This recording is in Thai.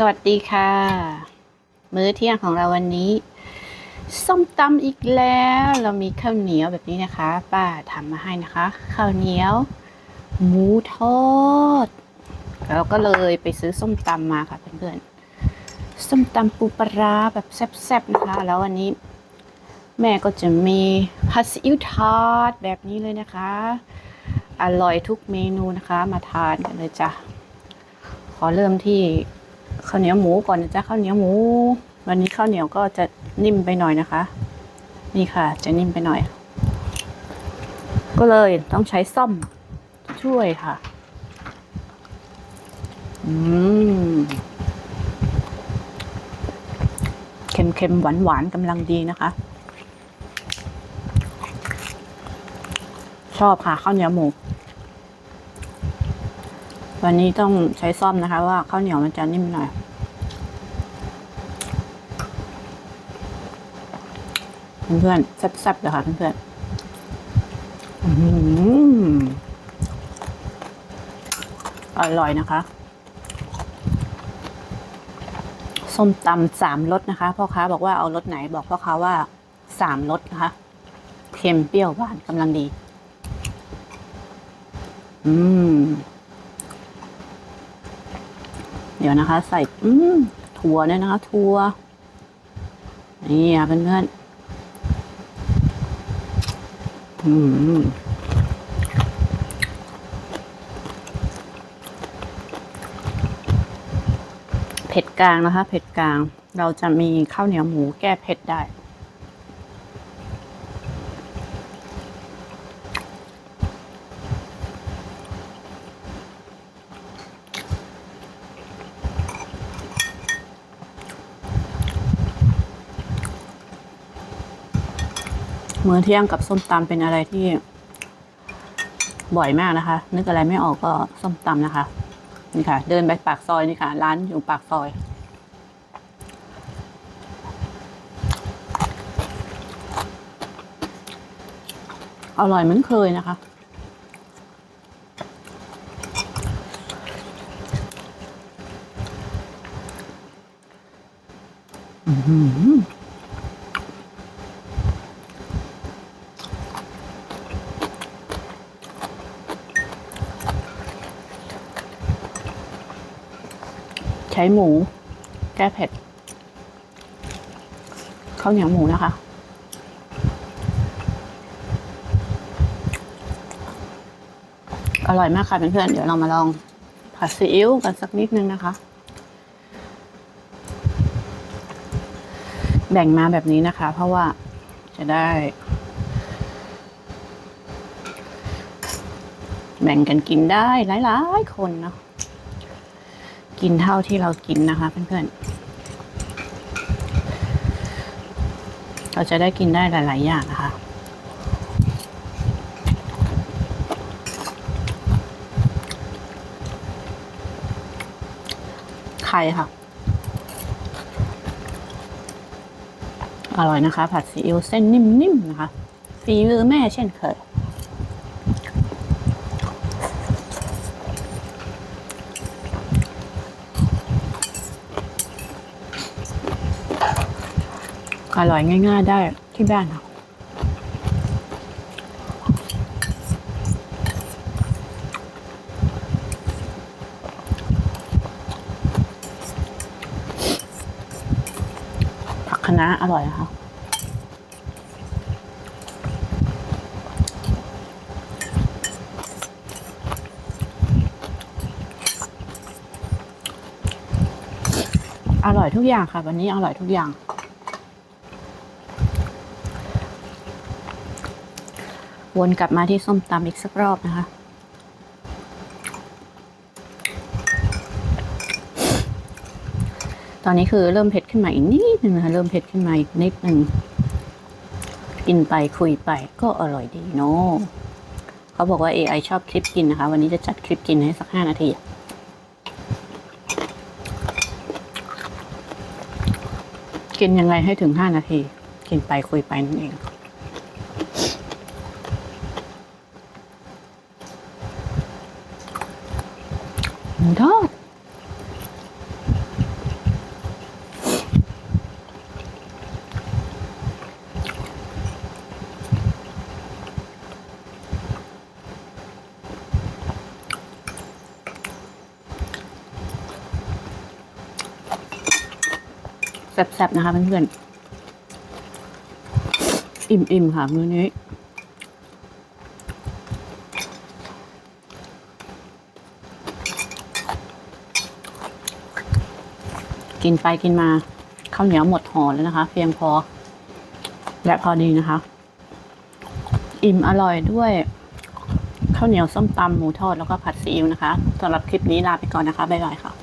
สวัสดีค่ะ มื้อเที่ยงของเราวันนี้ ส้มตำอีกแล้วเรามีข้าวเหนียวแบบนี้นะคะ ป้าทำมาให้นะคะ ข้าวเหนียว หมูทอดเราก็เลยไปซื้อส้มตำมาค่ะเพื่อนๆส้มตำปูปลาแบบแซ่บๆนะคะ แล้ววันนี้ แม่ก็จะมีผัดซีอิ๊วทอดแบบนี้เลยนะคะ อร่อยทุกเมนูนะคะ มาทานกันเลยจ้ะขอเริ่มที่ ข้าวเหนียวหมูก่อนนะจ๊ะข้าวเหนียวหมู วันนี้ข้าวเหนียวก็จะนิ่มไปหน่อยนะคะ นี่ค่ะ จะนิ่มไปหน่อย ก็เลยต้องใช้ซ่อมช่วยค่ะ อืมเค็มๆ หวานๆกำลังดีนะคะ ชอบค่ะข้าวเหนียวหมู วันนี้ต้องใช้ซ่อมนะคะ ว่าข้าวเหนียวมันจะนิ่มหน่อย เพื่อนๆแซ่บๆเลยค่ะเพื่อนๆอื้อหืออร่อยนะคะ ส้มตำสามรสนะคะ พ่อค้าบอกว่าเอารสไหนบอกพ่อค้าว่าสามรสนะคะ เค็มเปรี้ยวหวานกำลังดี อืม เดี๋ยวนะคะ ใส่อืมถั่วเนี่ยนะคะถั่วนี่ค่ะเพื่อนๆอืมเผ็ดกลางนะคะ เผ็ดกลาง เราจะมีข้าวเหนียวหมูแก้เผ็ดได้ มื้อเที่ยงกับส้มตำเป็นอะไรที่ บ่อยมากนะคะ นึกอะไรไม่ออกก็ส้มตำนะคะ นี่ค่ะ เดินไปปากซอยนี่ค่ะ ร้านอยู่ปากซอยอร่อยเหมือนเคยนะคะ อือ ใช้หมู แก้เผ็ดข้าวเหนียวหมูนะคะ อร่อยมากค่ะเพื่อนๆเดี๋ยวเรามาลองผัดซีอิ๊วกันสักนิดนึงนะคะ แบ่งมาแบบนี้นะคะ เพราะว่าจะได้ แบ่งกันกินได้หลายๆคนเนาะ กินเท่าที่เรากินนะคะ เพื่อนๆ เราจะได้กินได้หลาย ๆ อย่างนะคะไข่ค่ะ อร่อยนะคะ ผัดซีอิ๊วเส้นนิ่ม ๆ นะคะ ฝีมือแม่เช่นเคย อร่อยง่าย ๆ ได้ที่บ้านค่ะผักคะน้าอร่อยนะคะอร่อยทุกอย่างค่ะ วันนี้อร่อยทุกอย่าง วนกลับมาที่ส้มตำอีกสักรอบนะคะ ตอนนี้คือเริ่มเผ็ดขึ้นมาอีกนิดนึงนะคะเริ่มเผ็ดขึ้นมาอีกนิดนึงกินไปคุยไปก็อร่อยดีเนาะเขาบอกว่า AI ชอบคลิปกินนะคะ วันนี้จะจัดคลิปกินให้สักห้านาทีกินยังไงให้ถึงห้านาที กินไปคุยไปนั่นเอง มูทแซ่บๆนะคะเพื่อนๆ อิ่มๆ ค่ะมื้อนี้ กินไปกินมาข้าวเหนียวหมดห่อแล้วนะคะ เพียงพอ และพอดีนะคะ อิ่มอร่อยด้วยข้าวเหนียวส้มตำหมูทอดแล้วก็ผัดซีอิ๊วนะคะสำหรับคลิปนี้ลาไปก่อนนะคะบ๊ายบายค่ะ